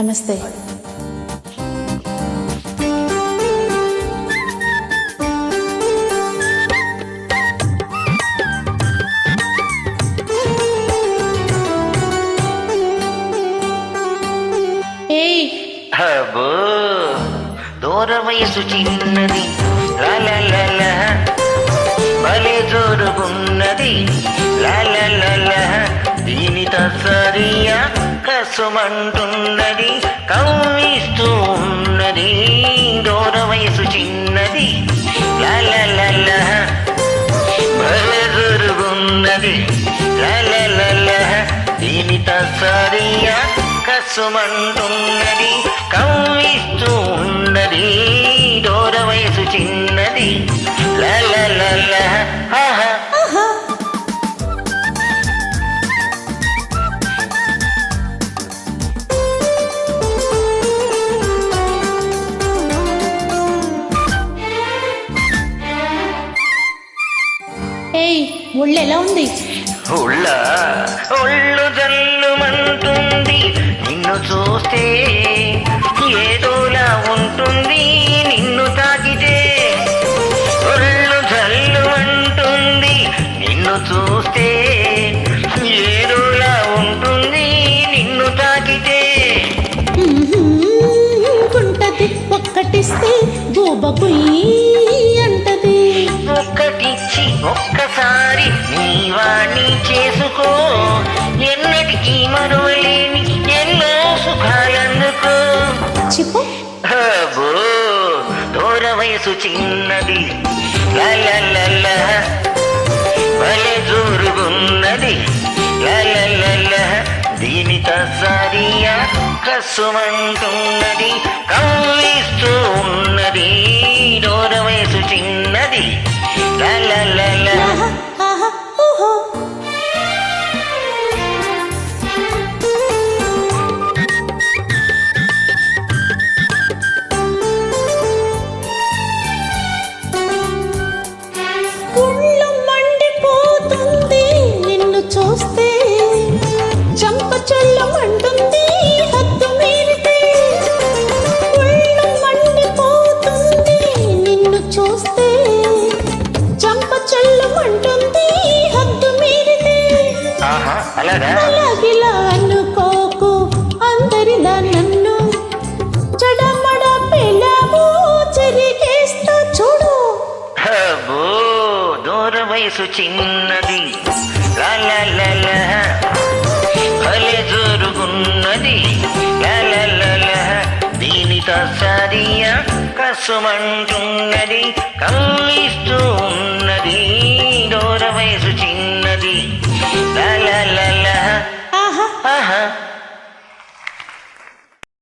నమస్తే. అబ్బో దూర వయసు చిన్నది లాలలల భలే జోరుగున్నది లాలలల దీని తసరియా కసుమంటున్నది కవ్విస్తూ ఉన్నది దూర వయసు చిన్నది లాలలల భలే జోరుగున్నది దీని తసరియా కసుమంటున్నది కవ్విస్తూ ఉన్నది దూర వయసు చిన్నది లలలల ఏయ్ ఒళ్ళు ఎలా ఉంది? ఉళ్ళ ఒళ్ళు జల్లుమంటుంది. నిన్ను చూస్తే ఏదోలా ఉంటుంది నిన్ను తాకితే ఒళ్ళు జల్లుమంటుంది. నిన్ను చూస్తే ఏదోలా ఉంటుంది నిన్ను తాకితే. కుంటది ఒక్కటిస్తే గోబ ఒక్కటిచ్చి ఒక్కసారి నీ వాణ్ణి చేసుకో. ఎన్నటికీ మరువలేని ఎన్నో సుఖాలందుకో చిప్పు. దూర వయసు చిన్నది. భలే జోరుగున్నది. దీని తసారియా కసుమంటున్నది కవ్విస్తూ అలాగిలా అనుకోకు నన్ను చెడమడ చెరిగేస్తా చూడు. దూర వయసు చిన్నది. భలే జరుగున్నది. దీనితో సరియా కసుమంటున్నది కమ్మిస్తూ ఉన్నది. దూర వయసు చిన్నది. La la la la. Uh-huh. Uh-huh.